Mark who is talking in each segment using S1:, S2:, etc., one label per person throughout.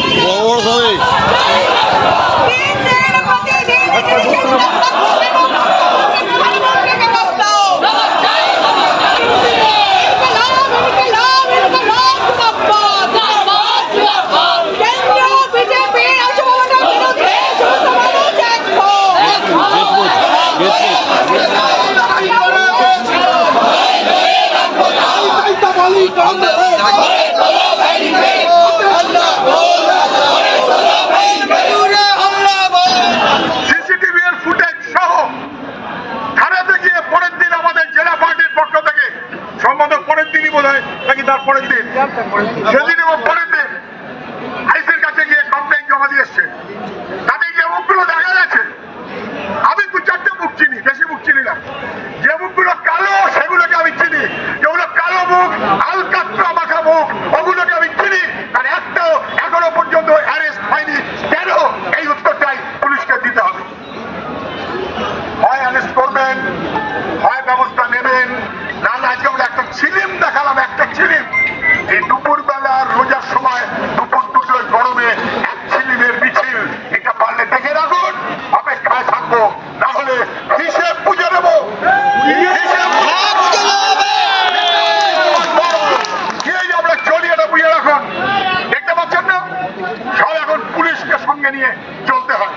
S1: What was I?
S2: দিন
S3: তার পরের দিন। সেদিন এবং পরের দিন আইসির কাছে গিয়ে কমপ্লেন জমা দিয়ে এসছে তাতে যে মুখগুলো দেখা গেছে আমি দু চারটে মুখ চিনি, বেশি মুখ চিনি না। যে মুখগুলো কালো, সেগুলোকে আমি চিনি। যেগুলো কালো মুখ চলতে হয়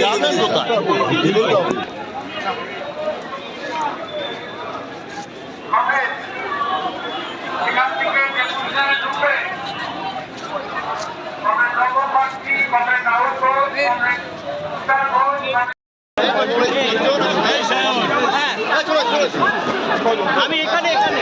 S1: যাবেন কোথায়
S3: হবে এখান
S4: আমি এখানে এখানে।